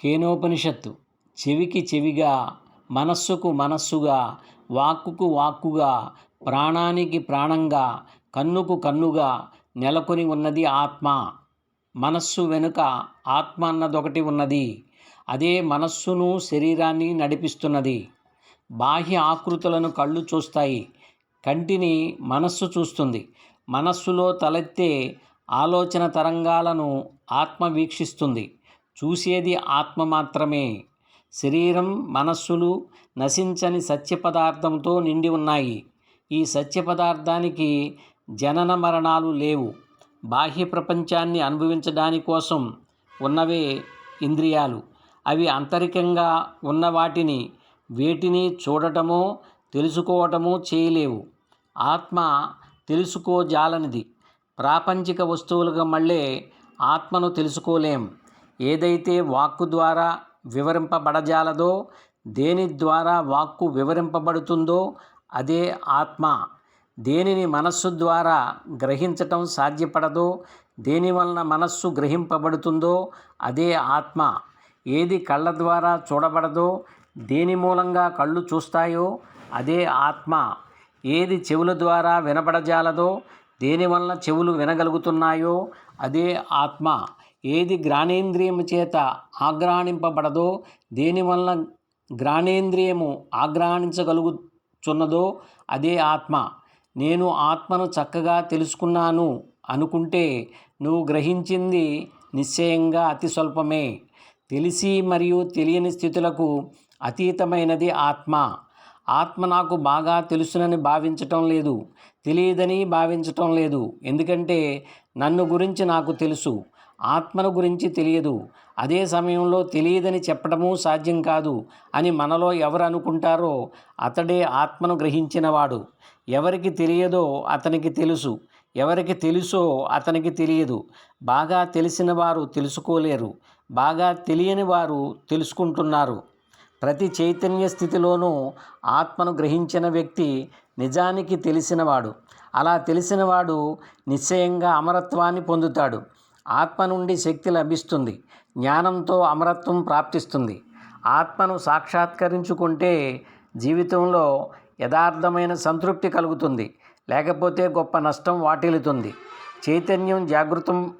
కేనోపనిషత్తు. చెవికి చెవిగా మనస్సుకు మనస్సుగా వాక్కుకు వాక్కుగా ప్రాణానికి ప్రాణంగా కన్నుకు కన్నుగా నెలకొని ఉన్నది ఆత్మ. మనస్సు వెనుక ఆత్మ అన్నదొకటి ఉన్నది. అదే మనస్సును శరీరాన్ని నడిపిస్తున్నది. బాహ్య ఆకృతులను కళ్ళు చూస్తాయి. కంటిని మనస్సు చూస్తుంది. మనస్సులో తలెత్తే ఆలోచన తరంగాలను ఆత్మ వీక్షిస్తుంది. చూసేది ఆత్మ మాత్రమే. శరీరం మనస్సులు నశించని సత్య పదార్థంతో నిండి ఉన్నాయి. ఈ సత్య పదార్థానికి జనన మరణాలు లేవు. బాహ్య ప్రపంచాన్ని అనుభవించడాని కోసం ఉన్నవే ఇంద్రియాలు. అవి అంతరికంగా ఉన్న వాటిని వేటిని చూడటమో తెలుసుకోవటమో చేయలేవు. ఆత్మ తెలుసుకోజాలనిది. ప్రాపంచిక వస్తువులుగా మళ్ళీ ఆత్మను తెలుసుకోలేం. ఏదైతే వాక్కు ద్వారా వివరింపబడజాలదో దేని ద్వారా వాక్కు వివరింపబడుతుందో అదే ఆత్మ. దేనిని మనస్సు ద్వారా గ్రహించటం సాధ్యపడదో దేని వలన మనస్సు గ్రహింపబడుతుందో అదే ఆత్మ. ఏది కళ్ళ ద్వారా చూడబడదో దేని మూలంగా కళ్ళు చూస్తాయో అదే ఆత్మ. ఏది చెవుల ద్వారా వినబడజాలదో దేని వలన చెవులు వినగలుగుతున్నాయో అదే ఆత్మ. ఏది ఘ్రాణేంద్రియము చేత ఆగ్రాణింపబడదో దేనివల్ల వలన ఘ్రాణేంద్రియము అదే ఆత్మ. నేను ఆత్మను చక్కగా తెలుసుకున్నాను అనుకుంటే నువ్వు గ్రహించింది నిశ్చయంగా అతి స్వల్పమే. తెలిసి మరియు తెలియని స్థితులకు అతీతమైనది ఆత్మ. ఆత్మ నాకు బాగా తెలుసునని భావించటం లేదు తెలియదని భావించటం లేదు. ఎందుకంటే నన్ను గురించి నాకు తెలుసు. ఆత్మను గురించి తెలియదు. అదే సమయంలో తెలియదని చెప్పడము సాధ్యం కాదు అని మనలో ఎవరు అనుకుంటారో అతడే ఆత్మను గ్రహించినవాడు. ఎవరికి తెలియదో అతనికి తెలుసు. ఎవరికి తెలుసో అతనికి తెలియదు. బాగా తెలిసిన వారు తెలుసుకోలేరు. బాగా తెలియని వారు తెలుసుకుంటున్నారు. ప్రతి చైతన్య స్థితిలోనూ ఆత్మను గ్రహించిన వ్యక్తి నిజానికి తెలిసినవాడు. అలా తెలిసినవాడు నిశ్చయంగా అమరత్వాన్ని పొందుతాడు. ఆత్మ నుండి శక్తి లభిస్తుంది జ్ఞానంతో అమరత్వం ప్రాప్తిస్తుంది. ఆత్మను సాక్షాత్కరించుకుంటే జీవితంలో యథార్థమైన సంతృప్తి కలుగుతుంది లేకపోతే గొప్ప నష్టం వాటిల్లుతుంది. చైతన్యం జాగృతం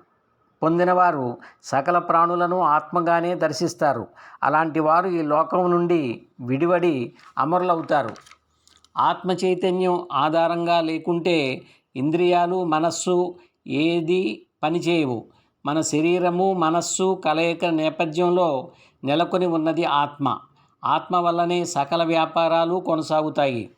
పొందినవారు సకల ప్రాణులను ఆత్మగానే దర్శిస్తారు. అలాంటి వారు ఈ లోకం నుండి విడివడి అమరులవుతారు. ఆత్మ చైతన్యం ఆధారంగా లేకుంటే ఇంద్రియాలు మనస్సు ఏది పనిచేయవు. మన శరీరము మనస్సు కలయిక నేపథ్యంలో నెలకొని ఉన్నది ఆత్మ. ఆత్మ వల్లనే సకల వ్యాపారాలు కొనసాగుతాయి.